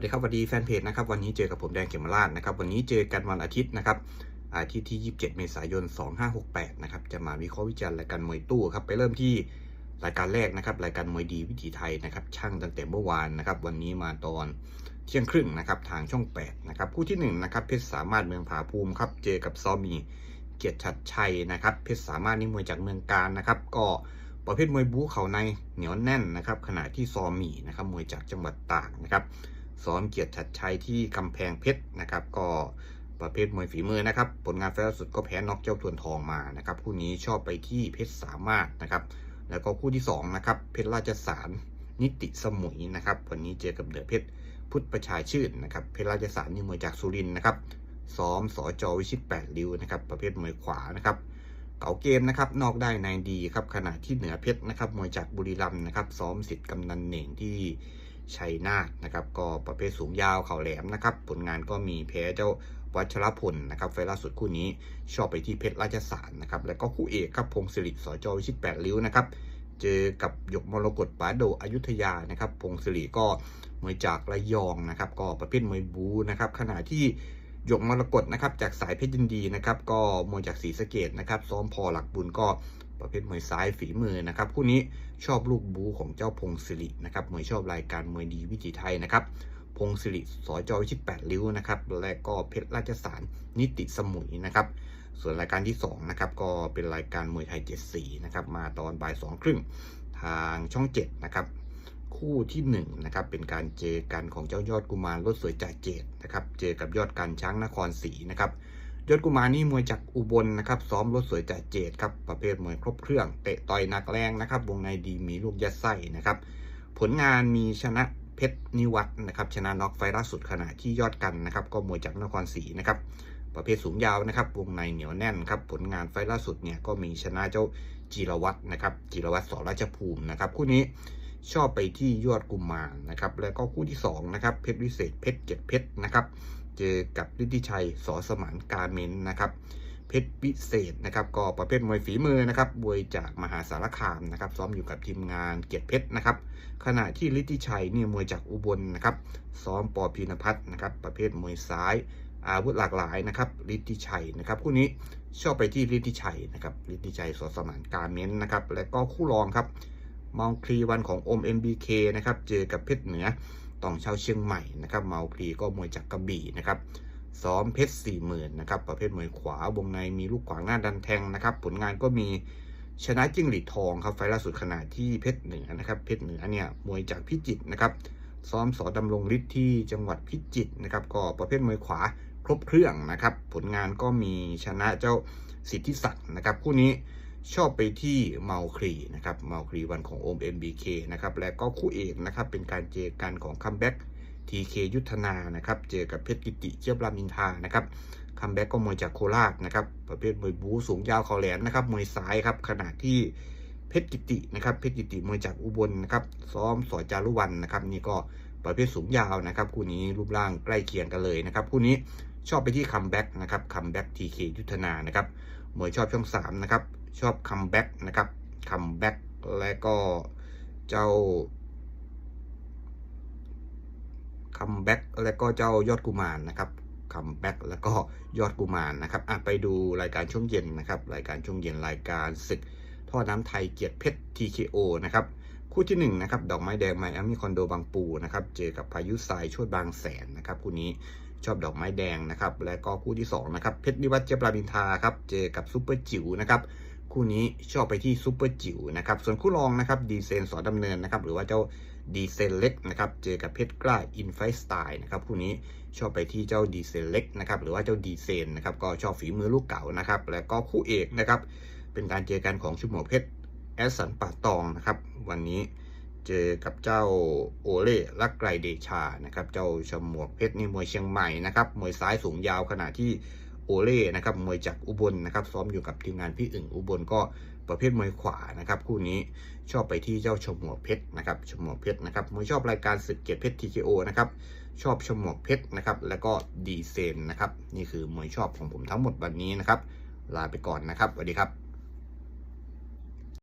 วัสดีครับสวัสดีแฟนเพจนะครับวันนี้เจอกับผมแดงเขมราชนะครับวันนี้เจอกันวันอาทิตย์นะครับอาทิตย์ที่ 27 เมษายน 2568 นะครับจะมาวิเคราะห์วิจารณ์รายการมวยตู้ครับไปเริ่มที่รายการแรกนะครับรายการมวยดีวิถีไทยนะครับช่างตั้งแต่เมื่อวานนะครับวันนี้มาตอนเที่ยงครึ่งนะครับทางช่อง 8 นะครับคู่ที่1นะครับเพชรสามารถเมืองผาภูมิครับเจอกับซอมีเกียรติชัดชัยนะครับเพชรสามารถนี่มวยจากเมืองการนะครับก็ประเภทมวยบู๊เขาในเหนียวแน่นนะครับขณะที่ซอมีนะครับมวยจากจังหวัดตากนะครับ ซ้อมเกียรติชัดชัยที่กำแพงเพชรนะครับ ก็ประเภทมวยฝีมือนะครับ ผลงานไฟล์ล่าสุดก็แพ้น็อกเจ้าทวนทองมานะครับคู่นี้ชอบไปที่เพชรสามารถนะครับ แล้วก็คู่ที่2นะครับเพชรราชสารนิติสมุยนะครับ วันนี้เจอกับเดือเพชรพุทธประชาชื่นนะครับ เพชรราชสารนี่มวยจากสุรินนะครับซ้อมสอจอวิชิตแปดริ้วนะครับ ประเภทมวยขวานะครับเก๋าเกมนะครับ นอกได้ในดีครับขณะที่เหนือเพชรนะครับมวยจากบุรีรัมย์นะครับ ซ้อมสิทธิ์กำนันเหน่งที่ ชัยนาทนะครับก็ประเภทสูงยาวเข่าแหลมนะครับผลงานก็มีแพ้เจ้าวัชรพลนะครับไฟล่าสุดคู่นี้ชอบไปที่เพชรราชสารนะครับแล้วก็คู่เอกครับพงศิริสอจอวิชิตแปดริ้วนะครับเจอกับหยกมรกตปาโดอยุธยานะครับพงศิริก็มวยจากระยองนะครับก็ประเภทมวยบูนะครับขณะที่หยกมรกตนะครับจากสายเพชรยินดีนะครับก็มวยจากศรีสะเกดนะครับซ้อมพอหลักบุญก็ ประเภทมวยซ้ายฝีมือนะครับคู่นี้ชอบลูกบูของเจ้าพงศิรินะครับมวยชอบรายการมวยดีวิถีไทยนะครับพงศิริสอจอวิชิตแปดริ้วนะครับและก็เพชรราชสารนิติสมุยนะครับส่วนรายการที่2นะครับก็เป็นรายการมวยไทย7สีนะครับมาตอนบ่ายสองครึ่งทางช่อง7นะครับคู่ที่1นะครับเป็นการเจอกันของเจ้ายอดกุมารรถสวยจ่าเจดนะครับเจอกับยอดการช้างนครศรีนะครับ ยอดกุมารนี่มวยจากอุบลนะครับซ้อมรถสวยจ่าเจดครับประเภทมวยครบเครื่องเตะต่อยหนักแรงนะครับวงในดีมีลูกยัดไส้นะครับผลงานมีชนะเพชรนิวัฒนะครับชนะน็อกไฟล่าสุดขณะที่ยอดกันนะครับก็มวยจากนครศรีนะครับประเภทสูงยาวนะครับวงในเหนียวแน่นครับผลงานไฟล์ล่าสุดเนี่ยก็มีชนะเจ้าจิรวัตรนะครับจิรวัตรสอราชภูมินะครับคู่นี้ชอบไปที่ยอดกุมารนะครับแล้วก็คู่ที่2นะครับเพชรวิเศษเพชรเจ็ดเพชรนะครับ เจอกับฤทธิชัยสอสมานกาเมนนะครับเพชรวิเศษนะครับก็ประเภทมวยฝีมือนะครับมวยจากมหาสารคามนะครับ ซ้อมอยู่กับทีมงานเกียรติเพชรนะครับ ขณะที่ฤทธิชัยเนี่ยมวยจากอุบลนะครับ ซ้อมปอพีนพัฒน์นะครับ ประเภทมวยซ้ายอาวุธหลากหลายนะครับฤทธิชัยนะครับคู่นี้ชอบไปที่ฤทธิชัยนะครับฤทธิชัยสอสมานกาเมนนะครับ และก็คู่รองครับเมาคลีวันของอม MBK นะครับ เจอกับเพชรเหนือ ต้องเช่าเชียงใหม่นะครับเมาคลีก็มวยจากกระบี่นะครับซ้อมเพชรสี่หมื่นนะครับประเภทมวยขวาวงในมีลูกขวางหน้าดันแทงนะครับ ผลงานก็มีชนะจิ้งหรีดทองครับไฟล์ล่าสุดขณะที่เพชรเหนือนะครับเพชรเหนือเนี่ยมวยจากพิจิตรนะครับ ซ้อมสอดำรงฤทธิ์ที่จังหวัดพิจิตรนะครับ ก็ประเภทมวยขวาครบเครื่องนะครับ ผลงานก็มีชนะเจ้าสิทธิศักดิ์นะครับ คู่นี้ ชอบไปที่เมาครีนะครับเมาครีวันของโอม MBK นะครับและก็คู่เอกนะครับเป็นการเจอกันของคัมแบ็กทีเคยุทธนานะครับเจอกับเพชรกิติเจียบรามินทานะครับคัมแบ็กก็มวยจากโคราชนะครับประเภทมวยบูสูงยาวเข่าแหลมนะครับมวยซ้ายครับขณะที่เพชรกิตินะครับเพชรกิติมวยจากอุบลนะครับซ้อมสอจารุวันนะครับนี่ก็ประเภทสูงยาวนะครับคู่นี้รูปร่างใกล้เคียงกันเลยนะครับคู่นี้ชอบไปที่คัมแบ็กนะครับคัมแบ็กทีเคยุทธนานะครับมวยชอบช่องสามนะครับ ชอบคัมแบ็กนะครับคัมแบ็กและก็เจ้าคัมแบ็กและก็เจ้ายอดกุมารนะครับคัมแบ็กแล้วก็ยอดกุมารนะครับอะไปดูรายการช่วงเย็นนะครับ รายการช่วงเย็นรายการศึกท่อน้ำไทยเกียรติเพชร TKO นะครับคู่ที่1นนะครับดอกไม้แดงไมอามี่คอนโดบางปูนะครับเจอกับพายุทรายชวดบางแสนนะครับคู่นี้ชอบดอกไม้แดงนะครับ และก็คู่ที่2นะครับเพชรนิวัฒน์เจยบราบินทาครับเจอกับซูเปอร์จิ๋วนะครับ คู่นี้ชอบไปที่ซูเปอร์จิ๋วนะครับ ส่วนคู่รองนะครับดีเซนสอดำเนินนะครับหรือว่าเจ้าดีเซนเล็กนะครับเจอกับเพชรกล้าอินไฟสไตล์นะครับคู่นี้ชอบไปที่เจ้าดีเซนเล็กนะครับหรือว่าเจ้าดีเซนนะครับก็ชอบฝีมือลูกเก่านะครับและก็คู่เอกนะครับเป็นการเจอกันของชุมโหเพชรแอสสันป่าตองนะครับวันนี้เจอกับเจ้าโอเล่ลักไกรเดชานะครับเจ้าชมวกเพชรนี่มวยเชียงใหม่นะครับมวยซ้ายสูงยาวขณะที่ อเล่นะครับมวยจากอุบลนะครับซ้อมอยู่กับทีมงานพี่อึ่งอุบลก็ประเภทมวยขวานะครับคู่นี้ชอบไปที่เจ้าชมหมวกเพชรนะครับชมหมวกเพชรนะครับมวยชอบรายการศึกเกียรติเพชร TKO นะครับชอบชมวกเพชรนะครับแล้วก็ดีเซนนะครับนี่คือมวยชอบของผมทั้งหมดวันนี้นะครับลาไปก่อนนะครับสวัสดีครับ